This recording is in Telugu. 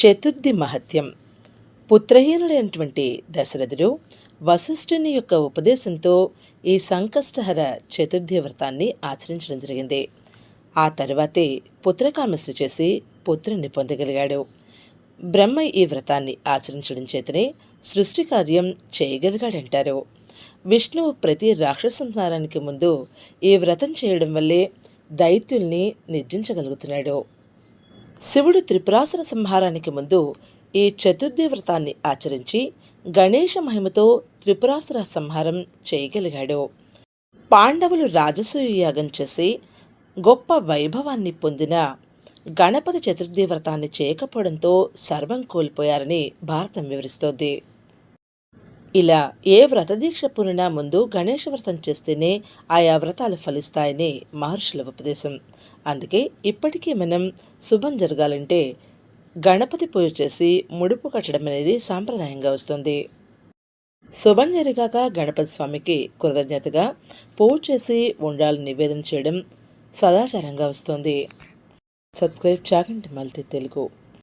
చతుర్థి మహత్యం. పుత్రహీనుడైనటువంటి దశరథుడు వశిష్ఠుని యొక్క ఉపదేశంతో ఈ సంకష్టహర చతుర్థి వ్రతాన్ని ఆచరించడం జరిగింది. ఆ తరువాతే పుత్రకామశ్రీ చేసి పుత్రుణ్ణి పొందగలిగాడు. బ్రహ్మ ఈ వ్రతాన్ని ఆచరించడం చేతనే సృష్టి కార్యం చేయగలిగాడంటారు. విష్ణువు ప్రతి రాక్షసంహారానికి ముందు ఈ వ్రతం చేయడం వల్లే దైత్యుల్ని నిర్జించగలుగుతున్నాడు. శివుడు త్రిపురాసుర సంహారానికి ముందు ఈ చతుర్థి వ్రతాన్ని ఆచరించి గణేష మహిమతో త్రిపురాసుర సంహారం చేయగలిగాడు. పాండవులు రాజసూయ యాగం చేసి గొప్ప వైభవాన్ని పొందిన గణపతి చతుర్థి వ్రతాన్ని చేయకపోవడంతో సర్వం కోల్పోయారని భారతం వివరిస్తోంది. ఇలా ఏ వ్రతదీక్ష పూర్ణ ముందు గణేష వ్రతం చేస్తేనే ఆయా వ్రతాలు ఫలిస్తాయని మహర్షుల ఉపదేశం. అందుకే ఇప్పటికీ మనం శుభం జరగాలంటే గణపతి పూజ చేసి ముడుపు కట్టడం అనేది సాంప్రదాయంగా వస్తుంది. శుభం జరిగాక గణపతి స్వామికి కృతజ్ఞతగా పూజ చేసి ఉండాలని నివేదన చేయడం సదాచారంగా వస్తుంది. Subscribe Chaganti multi Telugu.